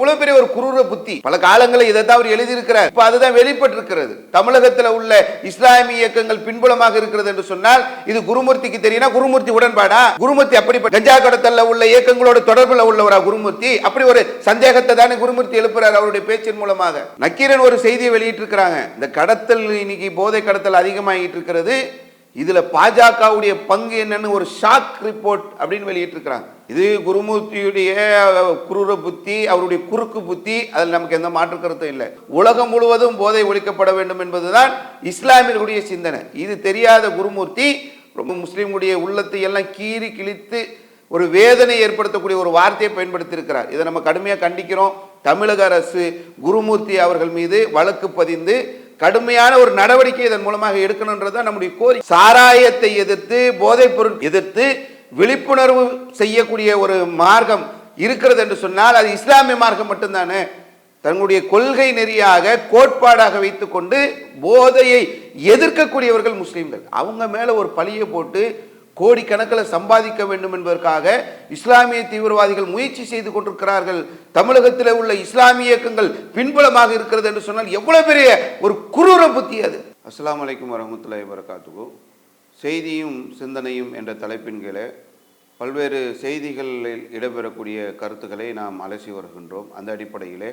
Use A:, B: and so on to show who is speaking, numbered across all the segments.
A: எவ்வளவு பெரிய ஒரு குரூர புத்தி. பல காலங்களில் இதை தான் அவர் எழுதியிருக்கிறார். இப்போ அதுதான் வெளிப்பட்டிருக்கிறது. தமிழகத்தில் உள்ள இஸ்லாமிய இயக்கங்கள் பின்புலமாக இருக்கிறது என்று சொன்னால் இது குருமூர்த்திக்கு தெரியும்னா குருமூர்த்தி உடன்பாடா? குருமூர்த்தி அப்படி கஞ்சா கடத்தல்ல உள்ள இயக்கங்களோட தொடர்பில் உள்ளவரா குருமூர்த்தி? அப்படி ஒரு சந்தேகத்தை தானே குருமூர்த்தி எழுப்புறார் அவருடைய பேச்சின் மூலமாக. நக்கீரன் ஒரு செய்தியை வெளியிட்டிருக்கிறாங்க. இந்த கடத்தல் இன்னைக்கு போதை கடத்தல் அதிகமாகிட்டு இருக்கிறது. இதில் பாஜகவுடைய பங்கு என்னன்னு ஒரு ஷாக் ரிப்போர்ட் அப்படின்னு வெளியிட்டிருக்கிறாங்க. இது குருமூர்த்தியுடைய குரூர புத்தி அவருடைய குறுக்கு புத்தி அதில் நமக்கு எந்த மாற்று கருத்தும் இல்லை. உலகம் முழுவதும் போதை ஒழிக்கப்பட வேண்டும் என்பதுதான் இஸ்லாமியர்களுடைய சிந்தனை. இது தெரியாத குருமூர்த்தி ரொம்ப முஸ்லீம்களுடைய உள்ளத்தை எல்லாம் கீறி கிழித்து ஒரு வேதனை ஏற்படுத்தக்கூடிய ஒரு வார்த்தையை பயன்படுத்தி இருக்கிறார் இதை நம்ம கடுமையாக கண்டிக்கிறோம். தமிழக அரசு குருமூர்த்தி அவர்கள் மீது வழக்கு பதிந்து கடுமையான ஒரு நடவடிக்கை இதன் மூலமாக எடுக்கணும்ன்றது நம்முடைய கோரி. சாராயத்தை எதிர்த்து போதைப் பொருள் எதிர்த்து விழிப்புணர்வு செய்யக்கூடிய ஒரு மார்க்கம் இருக்கிறது என்று சொன்னால் அது இஸ்லாமிய மார்க்கம் மட்டும்தானே. தன்னுடைய கொள்கை நெறியாக கோட்பாடாக வைத்துக்கொண்டு போதையை எதிர்க்கக்கூடியவர்கள் முஸ்லீம்கள். அவங்க மேலே ஒரு பழியை போட்டு கோடிக்கணக்கில் சம்பாதிக்க வேண்டும் என்பதற்காக இஸ்லாமிய தீவிரவாதிகள் முயற்சி செய்து கொண்டிருக்கிறார்கள். தமிழகத்தில் உள்ள இஸ்லாமிய இயக்கங்கள் பின்புலமாக இருக்கிறது என்று சொன்னால் எவ்வளவு பெரிய ஒரு குரூர புத்தி அது. அஸ்லாம் அலைக்கும் வரமத்துல்லாய் வரகாத்துகு செய்தியும் சிந்தனையும் என்ற தலைப்பின் கீழே பல்வேறு செய்திகளில் இடம்பெறக்கூடிய கருத்துக்களை நாம் அலசி வருகின்றோம். அந்த அடிப்படையிலே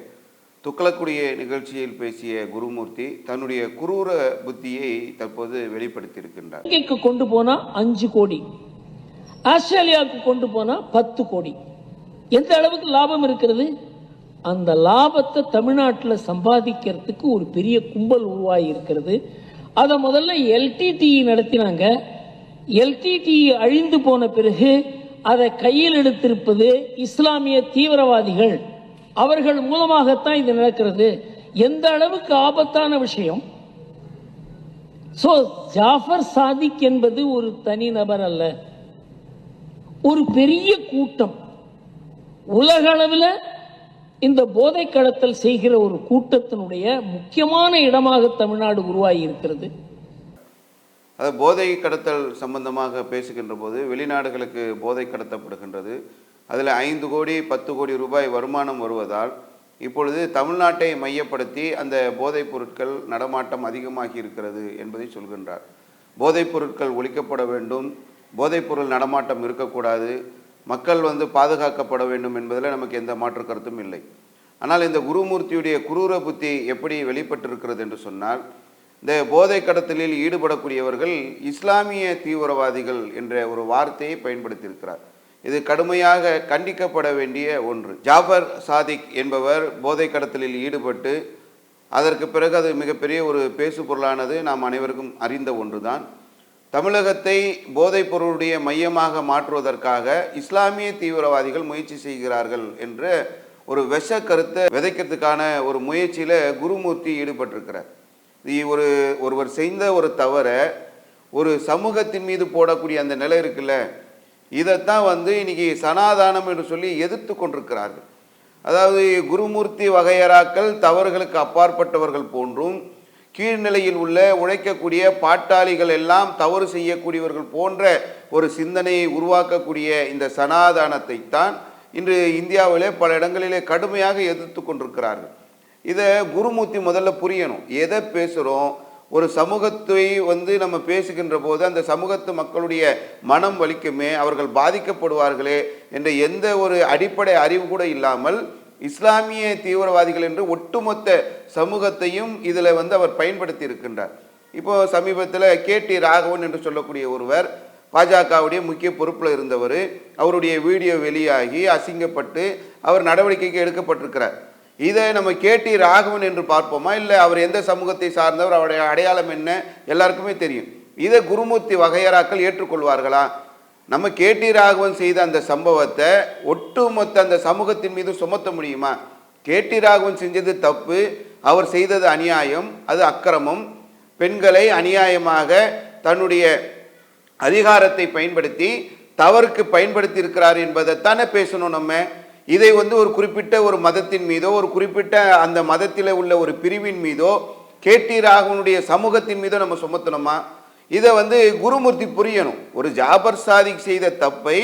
A: துக்ளக்குடிய நிகழ்ச்சியில் பேசிய குருமூர்த்தி தன்னுடைய குரூர புத்தியை தற்போது வெளிப்படுத்தியிருக்கின்றார்.
B: இலங்கைக்கு கொண்டு போனா அஞ்சு கோடி. ஆஸ்திரேலியாவுக்கு கொண்டு போனா பத்து கோடி. எந்த அளவுக்கு லாபம் இருக்கிறது? அந்த லாபத்தை தமிழ்நாட்டில் சம்பாதிக்கிறதுக்கு ஒரு பெரிய கும்பல் உருவாகி இருக்கிறது. அதை முதல்ல எல்டிடிஇ நடத்தினாங்க. எல்டிடி அழிந்து போன பிறகு அதை கையில் எடுத்திருப்பது இஸ்லாமிய தீவிரவாதிகள். அவர்கள் மூலமாகத்தான் இது நடக்கிறது. எந்த அளவுக்கு ஆபத்தான விஷயம்? சோ ஜாஃபர் சாதிக் என்பது ஒரு தனிநபர் அல்ல. ஒரு பெரிய கூட்டம். உலக அளவில் இந்த போதை கடத்தல் செய்கிற ஒரு கூட்டத்தினுடைய முக்கியமான இடமாக தமிழ்நாடு உருவாகி இருக்கிறது.
A: அது போதை கடத்தல் சம்பந்தமாக பேசுகின்ற போது வெளிநாடுகளுக்கு போதை கடத்தப்படுகின்றது. அதில் ஐந்து கோடி பத்து கோடி ரூபாய் வருமானம் வருவதால் இப்பொழுது தமிழ்நாட்டை மையப்படுத்தி அந்த போதைப் பொருட்கள் நடமாட்டம் அதிகமாகி இருக்கிறது என்பதை சொல்கின்றார். போதைப் பொருட்கள் ஒழிக்கப்பட வேண்டும் போதைப் பொருள் நடமாட்டம் இருக்கக்கூடாது மக்கள் வந்து பாதுகாக்கப்பட வேண்டும் என்பதில் நமக்கு எந்த மாற்று கருத்தும் இல்லை. ஆனால் இந்த குருமூர்த்தியுடைய குரூர புத்தி எப்படி வெளிப்பட்டிருக்கிறது என்று சொன்னால் இந்த போதை கடத்தலில் ஈடுபடக்கூடியவர்கள் இஸ்லாமிய தீவிரவாதிகள் என்ற ஒரு வார்த்தையை பயன்படுத்தியிருக்கிறார். இது கடுமையாக கண்டிக்கப்பட வேண்டிய ஒன்று. ஜாஃபர் சாதிக் என்பவர் போதை கடத்தலில் ஈடுபட்டு அதற்கு பிறகு அது மிகப்பெரிய ஒரு பேசு பொருளானது நாம் அனைவருக்கும் அறிந்த ஒன்றுதான். தமிழகத்தை போதைப் பொருளுடைய மையமாக மாற்றுவதற்காக இஸ்லாமிய தீவிரவாதிகள் முயற்சி செய்கிறார்கள் என்ற ஒரு விஷ கருத்தை விதைக்கிறதுக்கான ஒரு முயற்சியில் குருமூர்த்தி ஈடுபட்டிருக்கிறார். இது ஒரு ஒருவர் செய்த ஒரு தவறை ஒரு சமூகத்தின் மீது போடக்கூடிய அந்த நிலை இருக்குல்ல இதைத்தான் வந்து இன்னைக்கு சனாதானம் என்று சொல்லி எதிர்த்து கொண்டிருக்கிறார்கள். அதாவது குருமூர்த்தி வகையறாக்கள் தவறுகளுக்கு அப்பாற்பட்டவர்கள் போன்றும் கீழ்நிலையில் உள்ள உழைக்கக்கூடிய பாட்டாளிகள் எல்லாம் தவறு செய்யக்கூடியவர்கள் போன்ற ஒரு சிந்தனையை உருவாக்கக்கூடிய இந்த சனாதானத்தை தான் இன்று இந்தியாவிலே பல இடங்களிலே கடுமையாக எதிர்த்து கொண்டிருக்கிறார்கள். இதை குருமூர்த்தி முதல்ல புரியணும். எதை பேசுகிறோம் ஒரு சமூகத்தை வந்து நம்ம பேசுகின்ற போது அந்த சமூகத்து மக்களுடைய மனம் வலிக்குமே அவர்கள் பாதிக்கப்படுவார்களே என்ற எந்த ஒரு அடிப்படை அறிவு கூட இல்லாமல் இஸ்லாமிய தீவிரவாதிகள் என்று ஒட்டுமொத்த சமூகத்தையும் இதில் வந்து அவர் பயன்படுத்தி இருக்கின்றார். இப்போ சமீபத்தில் கே டி ராகவன் என்று சொல்லக்கூடிய ஒருவர் பாஜகவுடைய முக்கிய பொறுப்பில் இருந்தவர் அவருடைய வீடியோ வெளியாகி அசிங்கப்பட்டு அவர் நடவடிக்கைக்கு எடுக்கப்பட்டிருக்கிறார். இதை நம்ம கேடி ராகவன் என்று பார்ப்போமா? இல்லை அவர் எந்த சமூகத்தை சார்ந்தவர்? அவருடைய அடையாளம் என்ன? எல்லாருக்குமே தெரியும். இதை குருமூர்த்தி வகையராக்கள் ஏற்றுக்கொள்வார்களா? நம்ம கேடி ராகவன் செய்த அந்த சம்பவத்தை ஒட்டுமொத்த அந்த சமூகத்தின் மீது சுமத்த முடியுமா? கேடி ராகவன் செஞ்சது தப்பு. அவர் செய்தது அநியாயம். அது அக்கிரமம். பெண்களை அநியாயமாக தன்னுடைய அதிகாரத்தை பயன்படுத்தி தவறுக்கு பயன்படுத்தி இருக்கிறார் என்பதைத்தானே பேசணும் நம்ம? இதை வந்து ஒரு குறிப்பிட்ட ஒரு மதத்தின் மீதோ ஒரு குறிப்பிட்ட அந்த மதத்தில் உள்ள ஒரு பிரிவின் மீதோ கேடி ராகவனுடைய சமூகத்தின் மீதோ நம்ம சுமத்தணுமா? இதை வந்து குருமூர்த்தி புரியணும். ஒரு ஜாபர் சாதிக் செய்த தப்பை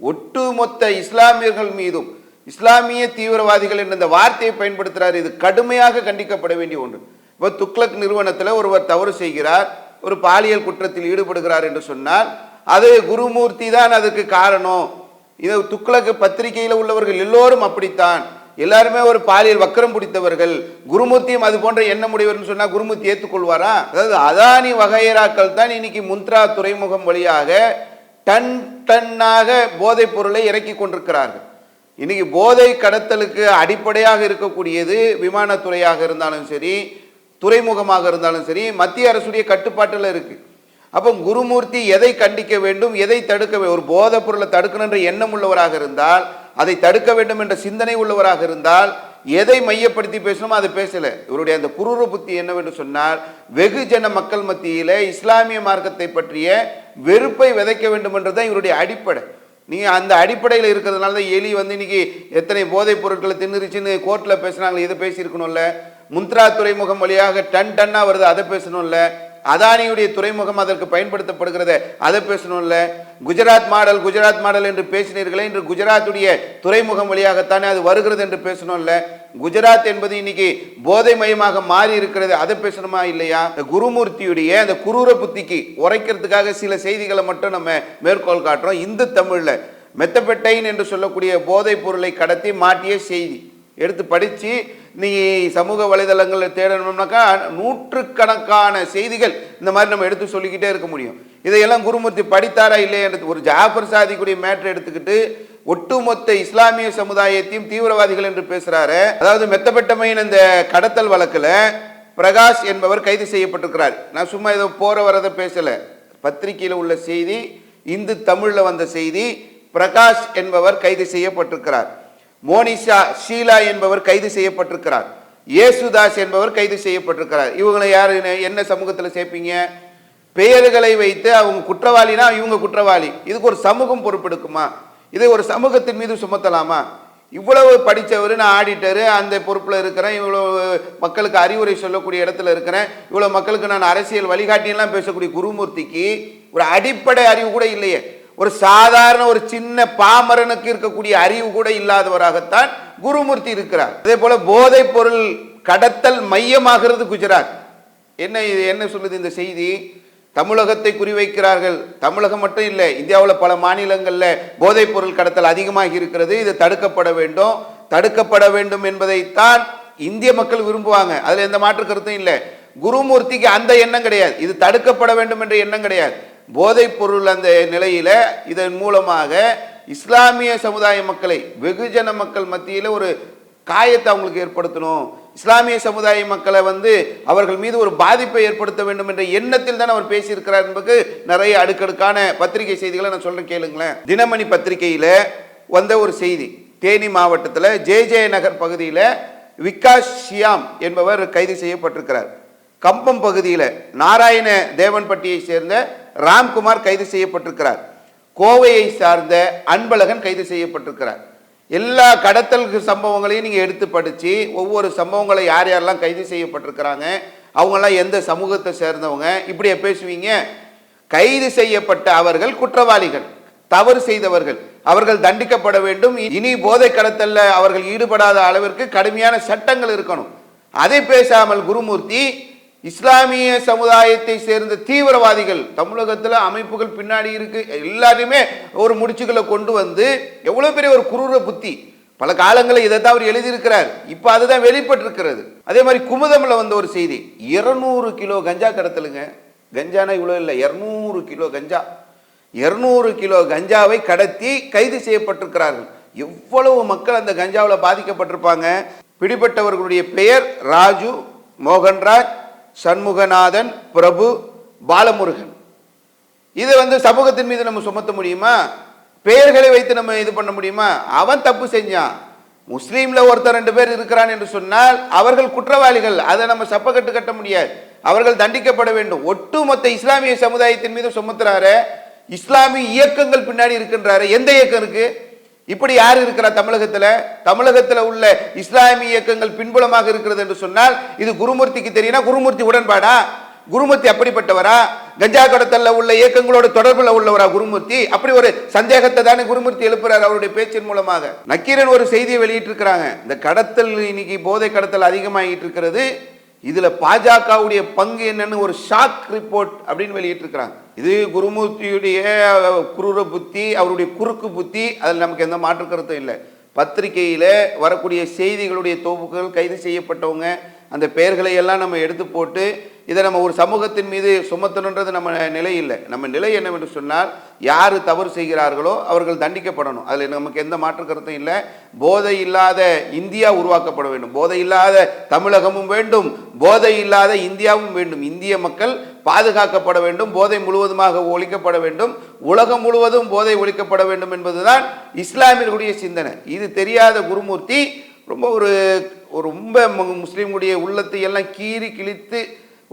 A: ஒட்டுமொத்த இஸ்லாமியர்கள் மீதும் இஸ்லாமிய தீவிரவாதிகள் என்ற இந்த வார்த்தையை பயன்படுத்துகிறார் இது கடுமையாக கண்டிக்கப்பட வேண்டிய ஒன்று. இப்போ துக்ளக் நிறுவனத்தில் ஒருவர் தவறு செய்கிறார் ஒரு பாலியல் குற்றத்தில் ஈடுபடுகிறார் என்று சொன்னால் அது குருமூர்த்தி தான் அதற்கு காரணம். இது துக்ளக்கு பத்திரிகையில் உள்ளவர்கள் எல்லோரும் அப்படித்தான். எல்லாருமே ஒரு பாலியல் வக்கரம் பிடித்தவர்கள். குருமூர்த்தியும் அது போன்ற எண்ணம் உடையவர்னு சொன்னால் குருமூர்த்தி ஏற்றுக்கொள்வாரா அதாவது அதானி வகையராக்கள் தான் இன்னைக்கு முந்த்ரா துறைமுகம் வழியாக டன் டன்னாக போதைப் பொருளை இறக்கி கொண்டிருக்கிறார்கள். இன்னைக்கு போதை கடத்தலுக்கு அடிப்படையாக இருக்கக்கூடியது விமானத்துறையாக இருந்தாலும் சரி துறைமுகமாக இருந்தாலும் சரி மத்திய அரசுடைய கட்டுப்பாட்டில் இருக்குது அப்போ குருமூர்த்தி எதை கண்டிக்க வேண்டும் எதை தடுக்க ஒரு போதைப் பொருளை தடுக்கணுன்ற எண்ணம் உள்ளவராக இருந்தால் அதை தடுக்க வேண்டும் என்ற சிந்தனை உள்ளவராக இருந்தால் எதை மையப்படுத்தி பேசணுமோ அதை பேசலை. இவருடைய அந்த குரூர புத்தி என்னவென்று சொன்னால் வெகுஜன மக்கள் மத்தியில் இஸ்லாமிய மார்க்கத்தை பற்றிய வெறுப்பை விதைக்க வேண்டும் என்றுதான் இவருடைய அடிப்படை. நீங்கள் அந்த அடிப்படையில் இருக்கிறதுனால தான் எலி வந்து இன்னைக்கு எத்தனை போதைப் பொருட்களை தின்னுருச்சுன்னு கோர்ட்டில் பேசுனாங்களே இதை பேசியிருக்கணும்ல? முந்த்ரா துறைமுகம் வழியாக டன் டன்னாக வருது அதை பேசணும்ல? அதானியுடைய துறைமுகம் அதற்கு பயன்படுத்தப்படுகிறது. அதை பேசணும்ல குஜராத் மாடல் குஜராத் மாடல் என்று பேசினீர்களே இன்று குஜராத்துடைய துறைமுகம் வழியாகத்தானே அது வருகிறது என்று பேசணும்ல குஜராத் என்பது இன்னைக்கு போதை மயமாக மாறி இருக்கிறது. அதை பேசணுமா இல்லையா? குருமூர்த்தியுடைய அந்த குரூர புத்திக்கு உரைக்கிறதுக்காக சில செய்திகளை மட்டும் நம்ம மேற்கோள் காட்டுறோம். இந்து தமிழில் மெத்தபெட்டைன் என்று சொல்லக்கூடிய போதைப் பொருளை கடத்தி மாட்டிய செய்தி. எடுத்து படித்து நீ சமூக வலைதளங்களில் தேடணும்னாக்கா நூற்றுக்கணக்கான செய்திகள் இந்த மாதிரி நம்ம எடுத்து சொல்லிக்கிட்டே இருக்க முடியும். இதையெல்லாம் குருமூர்த்தி படித்தாரா இல்லையன்றது ஒரு ஜாஃபர் சாதிக்குடைய மேட்ரு எடுத்துக்கிட்டு ஒட்டுமொத்த இஸ்லாமிய சமுதாயத்தையும் தீவிரவாதிகள் என்று பேசுறாரு. அதாவது மெத்தப்பட்டமையின் இந்த கடத்தல் வழக்கில் பிரகாஷ் என்பவர் கைது செய்யப்பட்டிருக்கிறார். நான் சும்மா ஏதோ போற வரதை பேசல. பத்திரிகையில் உள்ள செய்தி இந்து தமிழில் வந்த செய்தி பிரகாஷ் என்பவர் கைது செய்யப்பட்டிருக்கிறார். மோனிஷா ஷீலா என்பவர் கைது செய்யப்பட்டிருக்கிறார். இயேசுதாஸ் என்பவர் கைது செய்யப்பட்டிருக்கிறார். இவங்களை யார்? என்ன சமூகத்தில் சேர்ப்பீங்க? பெயர்களை வைத்து அவங்க குற்றவாளினா இவங்க குற்றவாளி. இதுக்கு ஒரு சமூகம் பொறுப்பெடுக்குமா? இதை ஒரு சமூகத்தின் மீது சுமத்தலாமா? இவ்வளவு படித்தவர் நான் ஆடிட்டரு அந்த பொறுப்பில் இருக்கிறேன். இவ்வளோ மக்களுக்கு அறிவுரை சொல்லக்கூடிய இடத்துல இருக்கிறேன். இவ்வளோ மக்களுக்கு நான் அரசியல் வழிகாட்டியெல்லாம் பேசக்கூடிய குருமூர்த்திக்கு ஒரு அடிப்படை அறிவு கூட இல்லையே. ஒரு சாதாரண ஒரு சின்ன பாமரனுக்கு இருக்கக்கூடிய அறிவு கூட இல்லாதவராகத்தான் குருமூர்த்தி இருக்கிறார். அதே போல போதைப் பொருள் கடத்தல் மையமாகிறது குஜராத். என்ன இது? என்ன சொல்லுது இந்த செய்தி? தமிழகத்தை குறிவைக்கிறார்கள். தமிழகம் மட்டும் இல்லை இந்தியாவில் பல மாநிலங்களில் போதைப் பொருள் கடத்தல் அதிகமாகி இருக்கிறது. இது தடுக்கப்பட வேண்டும். தடுக்கப்பட வேண்டும் என்பதைத்தான் இந்திய மக்கள் விரும்புவாங்க. அதில் எந்த மாற்று கருத்தும் இல்லை. குருமூர்த்திக்கு அந்த எண்ணம் கிடையாது. இது தடுக்கப்பட வேண்டும் என்ற எண்ணம் கிடையாது. போதைப் பொருள் அந்த நிலையில இதன் மூலமாக இஸ்லாமிய சமுதாய மக்களை வெகுஜன மக்கள் மத்தியில் ஒரு காயத்தை அவங்களுக்கு ஏற்படுத்தணும். இஸ்லாமிய சமுதாய மக்களை வந்து அவர்கள் மீது ஒரு பாதிப்பை ஏற்படுத்த வேண்டும் என்ற எண்ணத்தில் தான் அவர் பேசியிருக்கிறார் என்பது நிறைய அடுக்கடுக்கான பத்திரிகை செய்திகளை நான் சொல்றேன் கேளுங்களேன். தினமணி பத்திரிகையில வந்த ஒரு செய்தி தேனி மாவட்டத்தில் ஜே ஜே நகர் பகுதியில் விகாஸ் ஷியாம் என்பவர் கைது செய்யப்பட்டிருக்கிறார். கம்பம் பகுதியில் நாராயண தேவன்பட்டியை சேர்ந்த ராம்குமார் கைது செய்யப்பட்டிருக்கிறார். கோவையை சார்ந்த அன்பழகன் கைது செய்யப்பட்டிருக்கிறார். எல்லா கடத்தல் சம்பவங்களையும் நீங்கள் எடுத்து படித்து ஒவ்வொரு சம்பவங்களை யார் யாரெல்லாம் கைது செய்யப்பட்டிருக்கிறாங்க அவங்கெல்லாம் எந்த சமூகத்தை சேர்ந்தவங்க இப்படியே பேசுவீங்க. கைது செய்யப்பட்ட அவர்கள் குற்றவாளிகள் தவறு செய்தவர்கள். அவர்கள் தண்டிக்கப்பட வேண்டும். இனி போதை கடத்தல்ல அவர்கள் ஈடுபடாத அளவிற்கு கடுமையான சட்டங்கள் இருக்கணும். அதை பேசாமல் குருமூர்த்தி இஸ்லாமிய சமுதாயத்தை சேர்ந்த தீவிரவாதிகள் தமிழகத்தில் அமைப்புகள் பின்னாடி இருக்கு எல்லாரையுமே ஒரு முடிச்சுகளை கொண்டு வந்து எவ்வளவு பெரிய ஒரு குரூர புத்தி. பல காலங்களில் இதை தான் அவர் எழுதியிருக்கிறார். இப்போ அதுதான் வெளிப்பட்டிருக்கிறது. அதே மாதிரி குமுதமில் வந்த ஒரு செய்தி இருநூறு கிலோ கஞ்சா கடத்தலுங்க. கஞ்சானா இவ்வளோ இல்லை இரநூறு கிலோ கஞ்சா. இரநூறு கிலோ கஞ்சாவை கடத்தி கைது செய்யப்பட்டிருக்கிறார்கள். எவ்வளவு மக்கள் அந்த கஞ்சாவில் பாதிக்கப்பட்டிருப்பாங்க? பிடிபட்டவர்களுடைய பெயர் ராஜு மோகன்ராஜ் சண்முகநாதன் பிரபு பாலமுருகன். இதை வந்து சமூகத்தின் மீது நம்ம சுமத்த முடியுமா? பெயர்களை வைத்து நம்ம இது பண்ண முடியுமா? அவன் தப்பு செஞ்சான். முஸ்லீம்ல ஒருத்தர் ரெண்டு பேர் இருக்கிறான் என்று சொன்னால் அவர்கள் குற்றவாளிகள். அதை நம்ம சப்பக்கட்டு கட்ட முடியாது. அவர்கள் தண்டிக்கப்பட வேண்டும். ஒட்டுமொத்த இஸ்லாமிய சமுதாயத்தின் மீது சுமத்துறாரு. இஸ்லாமிய இயக்கங்கள் பின்னாடி இருக்கின்றாரு. எந்த இயக்கம் இருக்குது இப்படி யார் இருக்கிறா தமிழகத்தில்? தமிழகத்தில் உள்ள இஸ்லாமிய இயக்கங்கள் பின்புலமாக இருக்கிறது என்று சொன்னால் இது குருமூர்த்திக்கு தெரியும்னா குருமூர்த்தி உடன்பாடா? குருமூர்த்தி அப்படிப்பட்டவரா? கஞ்சா கடத்தல்ல உள்ள இயக்கங்களோட தொடர்பில் உள்ளவரா குருமூர்த்தி? அப்படி ஒரு சந்தேகத்தை தானே குருமூர்த்தி எழுப்புறாரு அவருடைய பேச்சின் மூலமாக. நக்கீரன் ஒரு செய்தியை வெளியிட்டிருக்கிறாங்க. இந்த கடத்தல் இன்னைக்கு போதை கடத்தல் அதிகமாகிட்டு இருக்கிறது. இதில் பாஜகவுடைய பங்கு என்னன்னு ஒரு ஷாக் ரிப்போர்ட் அப்படின்னு வெளியிட்டிருக்கிறாங்க. இது குருமூர்த்தியுடைய குரூர புத்தி அவருடைய குறுக்கு புத்தி அதில் நமக்கு எந்த மாற்று கருத்தும் இல்லை. பத்திரிகையில் வரக்கூடிய செய்திகளுடைய தொகுப்புகள் கைது செய்யப்பட்டவங்க அந்த பெயர்களை எல்லாம் நம்ம எடுத்து போட்டு இதை நம்ம ஒரு சமூகத்தின் மீது சுமத்தணுன்றது நம்ம நிலை இல்லை. நம்ம நிலை என்னவென்று சொன்னால் யார் தவறு செய்கிறார்களோ அவர்கள் தண்டிக்கப்படணும். அதில் நமக்கு எந்த மாற்று கருத்தும் இல்லை. போதை இல்லாத இந்தியா உருவாக்கப்பட வேண்டும். போதை இல்லாத தமிழகமும் வேண்டும். போதை இல்லாத இந்தியாவும் வேண்டும். இந்திய மக்கள் பாதுகாக்கப்பட வேண்டும். போதை முழுவதுமாக ஒழிக்கப்பட வேண்டும். உலகம் முழுவதும் போதை ஒழிக்கப்பட வேண்டும் என்பதுதான் இஸ்லாமியர்களுடைய சிந்தனை. இது தெரியாத குருமூர்த்தி ரொம்ப ஒரு ரொம்ப முஸ்லீம்களுடைய உள்ளத்தை எல்லாம் கீறி கிழித்து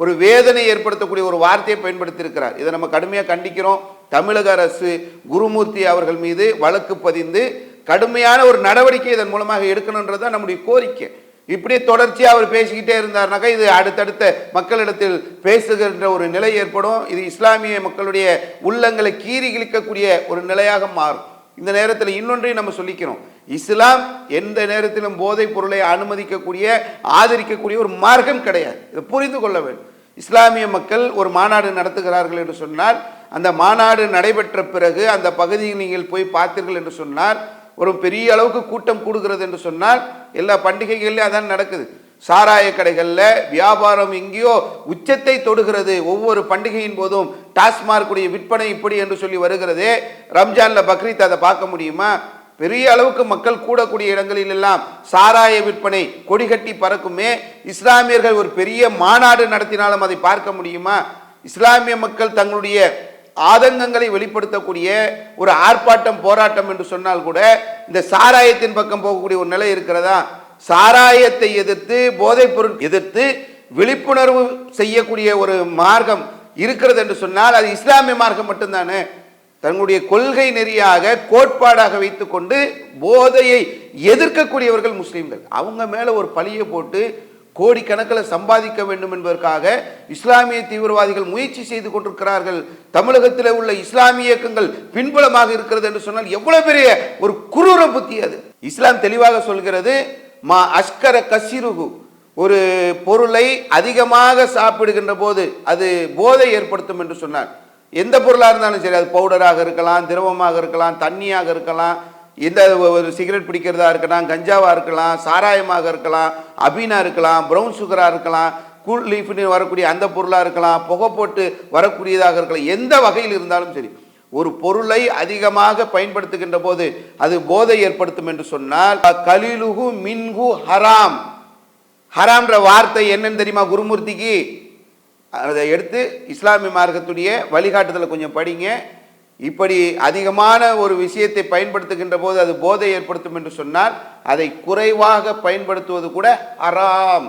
A: ஒரு வேதனை ஏற்படுத்தக்கூடிய ஒரு வார்த்தையை பயன்படுத்தியிருக்கிறார். இதை நம்ம கடுமையாக கண்டிக்கிறோம். தமிழக அரசு குருமூர்த்தி அவர்கள் மீது வழக்கு பதிந்து கடுமையான ஒரு நடவடிக்கை இதன் மூலமாக எடுக்கணுன்றது தான் நம்முடைய கோரிக்கை. இப்படியே தொடர்ச்சியாக அவர் பேசிக்கிட்டே இருந்தார்னாக்கா இது அடுத்தடுத்த மக்களிடத்தில் பேசுகின்ற ஒரு நிலை ஏற்படும். இது இஸ்லாமிய மக்களுடைய உள்ளங்களை கீறி கிழிக்கக்கூடிய ஒரு நிலையாக மாறும். இந்த நேரத்தில் இன்னொன்றையும் நம்ம சொல்லிக்கிறோம். இஸ்லாம் எந்த நேரத்திலும் போதைப் பொருளை அனுமதிக்கக்கூடிய ஆதரிக்கக்கூடிய ஒரு மார்க்கம் கிடையாது. இதை புரிந்து கொள்ள வேண்டும். இஸ்லாமிய மக்கள் ஒரு மாநாடு நடத்துகிறார்கள் என்று சொன்னால் அந்த மாநாடு நடைபெற்ற பிறகு அந்த பகுதியில் நீங்கள் போய் பார்த்தீர்கள் என்று சொன்னால் ஒரு பெரிய அளவுக்கு கூட்டம் கூடுகிறது என்று சொன்னால் எல்லா பண்டிகைகள்லேயும் அதான் நடக்குது. சாராய கடைகளில் வியாபாரம் எங்கேயோ உச்சத்தை தொடுகிறது. ஒவ்வொரு பண்டிகையின் போதும் டாஸ்மார்க்குடைய விற்பனை இப்படி என்று சொல்லி வருகிறதே. ரம்ஜானில் பக்ரீத் அதை பார்க்க முடியுமா? பெரிய அளவுக்கு மக்கள் கூடக்கூடிய இடங்களில் எல்லாம் சாராய விற்பனை கொடிகட்டி பறக்குமே. இஸ்லாமியர்கள் ஒரு பெரிய மாநாடு நடத்தினாலும் அதை பார்க்க முடியுமா? இஸ்லாமிய மக்கள் தங்களுடைய ஆதங்கங்களை வெளிப்படுத்தக்கூடிய ஒரு ஆர்ப்பாட்டம் போராட்டம் என்று சொன்னால் கூட இந்த சாராயத்தின் பக்கம் போகக்கூடிய ஒரு நிலை இருக்கிறதா? சாராயத்தை எதிர்த்து போதைப் பொருள் எதிர்த்து விழிப்புணர்வு செய்யக்கூடிய ஒரு மார்க்கம் இருக்கிறது என்று சொன்னால் அது இஸ்லாமிய மார்க்கம் மட்டும்தானே. தங்களுடைய கொள்கை நெறியாக கோட்பாடாக வைத்துக்கொண்டு போதையை எதிர்க்கக்கூடியவர்கள் முஸ்லீம்கள். அவங்க மேலே ஒரு பழியை போட்டு கோடிக்கணக்கில் சம்பாதிக்க வேண்டும் என்பதற்காக இஸ்லாமிய தீவிரவாதிகள் முயற்சி செய்து கொண்டிருக்கிறார்கள். தமிழகத்தில் உள்ள இஸ்லாமிய இயக்கங்கள் பின்புலமாக இருக்கிறது என்று சொன்னால் எவ்வளவு பெரிய ஒரு குரூர புத்தி அது. இஸ்லாம் தெளிவாக சொல்கிறது மா அஷ்கர கசிருகு. ஒரு பொருளை அதிகமாக சாப்பிடுகின்ற போது அது போதை ஏற்படுத்தும் என்று சொன்னார். எந்த பொருளாக இருந்தாலும் சரி அது பவுடராக இருக்கலாம் திரவமாக இருக்கலாம் தண்ணியாக இருக்கலாம் எந்த ஒரு சிகரெட் பிடிக்கிறதா இருக்கலாம் கஞ்சாவாக இருக்கலாம் சாராயமாக இருக்கலாம் அபீனா இருக்கலாம் ப்ரௌன் சுகராக இருக்கலாம் கூல் லீஃப்னு வரக்கூடிய அந்த பொருளாக இருக்கலாம் புகை போட்டு வரக்கூடியதாக இருக்கலாம் எந்த வகையில் இருந்தாலும் சரி. ஒரு பொருளை அதிகமாக பயன்படுத்துகின்ற போது அது போதை ஏற்படுத்தும் என்று சொன்னால் கலிலுகு மின்கு ஹராம். ஹராம்ன்ற வார்த்தை என்னன்னு தெரியுமா குருமூர்த்திக்கு? அதை எடுத்து இஸ்லாமிய மார்க்கத்துடைய வழிகாட்டுதலை கொஞ்சம் படிங்க. இப்படி அதிகமான ஒரு விஷயத்தை பயன்படுத்துகின்ற போது அது போதை ஏற்படுத்தும் என்று சொன்னால் அதை குறைவாக பயன்படுத்துவது கூட ஹராம்.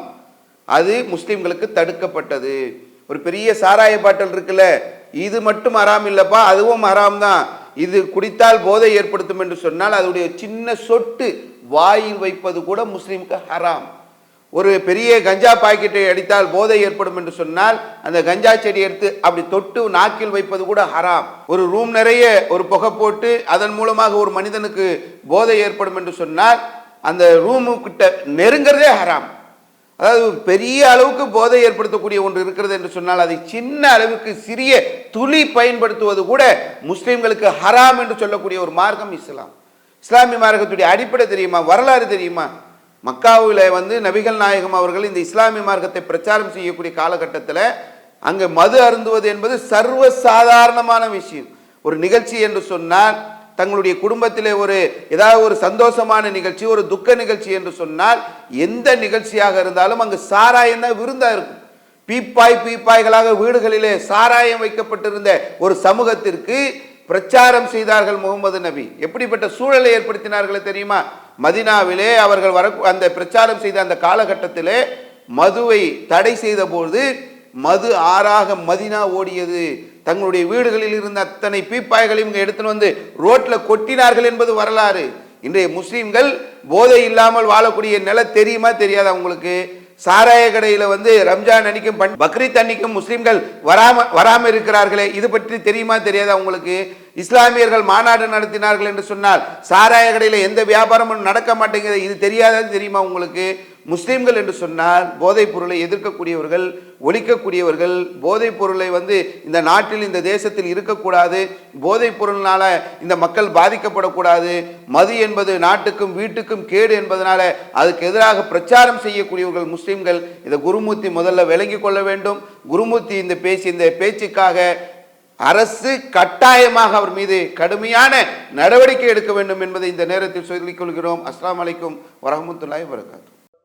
A: அது முஸ்லீம்களுக்கு தடுக்கப்பட்டது. ஒரு பெரிய சாராய பாட்டில் இருக்குல்ல இது மட்டும் ஹராம் இல்லைப்பா அதுவும் ஹராம் தான். இது குடித்தால் போதை ஏற்படுத்தும் என்று சொன்னால் அதனுடைய சின்ன சொட்டு வாயில் வைப்பது கூட முஸ்லீமுக்கு ஹராம். ஒரு பெரிய கஞ்சா பாக்கெட்டை அடித்தால் போதை ஏற்படும் என்று சொன்னால் அந்த கஞ்சா செடி எடுத்து அப்படி தொட்டு நாக்கில் வைப்பது கூட ஹராம். ஒரு ரூம் நிறைய ஒரு புகை போட்டு அதன் மூலமாக ஒரு மனிதனுக்கு போதை ஏற்படும் என்று சொன்னால் அந்த ரூமு கிட்ட நெருங்கிறதே ஹராம். அதாவது பெரிய அளவுக்கு போதை ஏற்படுத்தக்கூடிய ஒன்று இருக்கிறது என்று சொன்னால் அதை சின்ன அளவுக்கு சிறிய துளி பயன்படுத்துவது கூட முஸ்லீம்களுக்கு ஹராம் என்று சொல்லக்கூடிய ஒரு மார்க்கம் இஸ்லாம். இஸ்லாமிய மார்க்கத்துடைய அடிப்படை தெரியுமா? வரலாறு தெரியுமா? மக்காவில் வந்து நபிகள் நாயகம் அவர்கள் இந்த இஸ்லாமிய மார்க்கத்தை பிரச்சாரம் செய்யக்கூடிய காலகட்டத்தில் அங்கே மது அருந்துவது என்பது சர்வ சாதாரணமான விஷயம். ஒரு நிகழ்ச்சி என்று சொன்னால் தங்களுடைய குடும்பத்திலே ஒரு ஏதாவது ஒரு சந்தோஷமான நிகழ்ச்சி ஒரு துக்க நிகழ்ச்சி என்று சொன்னால் எந்த நிகழ்ச்சியாக இருந்தாலும் அங்கு சாராயம் தான் விருந்தா இருக்கும். பீப்பாய் பீப்பாய்களாக வீடுகளிலே சாராயம் வைக்கப்பட்டிருந்த ஒரு சமூகத்திற்கு பிரச்சாரம் செய்தார்கள் முகமது நபி. எப்படிப்பட்ட சூழலை ஏற்படுத்தினார்களே தெரியுமா? மதினாவிலே அவர்கள் வர அந்த பிரச்சாரம் செய்த அந்த காலகட்டத்திலே மதுவை தடை செய்த போது மது ஆறாக மதினா ஓடியது. தங்களுடைய வீடுகளில் இருந்த அத்தனை பீப்பாய்களையும் இங்கே எடுத்துன்னு வந்து ரோட்டில் கொட்டினார்கள் என்பது வரலாறு. இன்றைய முஸ்லீம்கள் போதை இல்லாமல் வாழக்கூடிய நிலை தெரியுமா தெரியாதா உங்களுக்கு? சாராய கடையில் வந்து ரம்ஜான் அன்னைக்கும் பண் பக்ரீத் அன்னைக்கும் முஸ்லீம்கள் வராம வராம இருக்கிறார்களே இது பற்றி தெரியுமா தெரியாதா உங்களுக்கு? இஸ்லாமியர்கள் மாநாடு நடத்தினார்கள் என்று சொன்னால் சாராய கடையில் எந்த வியாபாரமும் நடக்க மாட்டேங்குது இது தெரியாதது தெரியுமா உங்களுக்கு? முஸ்லீம்கள் என்று சொன்னால் போதைப் பொருளை எதிர்க்கக்கூடியவர்கள் ஒழிக்கக்கூடியவர்கள் போதைப் பொருளை வந்து இந்த நாட்டில் இந்த தேசத்தில் இருக்கக்கூடாது போதைப் பொருள்னால இந்த மக்கள் பாதிக்கப்படக்கூடாது மது என்பது நாட்டுக்கும் வீட்டுக்கும் கேடு என்பதனால அதுக்கு எதிராக பிரச்சாரம் செய்யக்கூடியவர்கள் முஸ்லீம்கள். இதை குருமூர்த்தி முதல்ல விளங்கி கொள்ள வேண்டும். குருமூர்த்தி இந்த பேச்சு இந்த பேச்சுக்காக அரசு கட்டாயமாக அவர் மீது கடுமையான நடவடிக்கை எடுக்க வேண்டும் என்பதை இந்த நேரத்தில் சொல்லிக் கொள்கிறோம். அஸ்லாம் அலைக்கும் வரமத்துல்லாய் வரகாத்து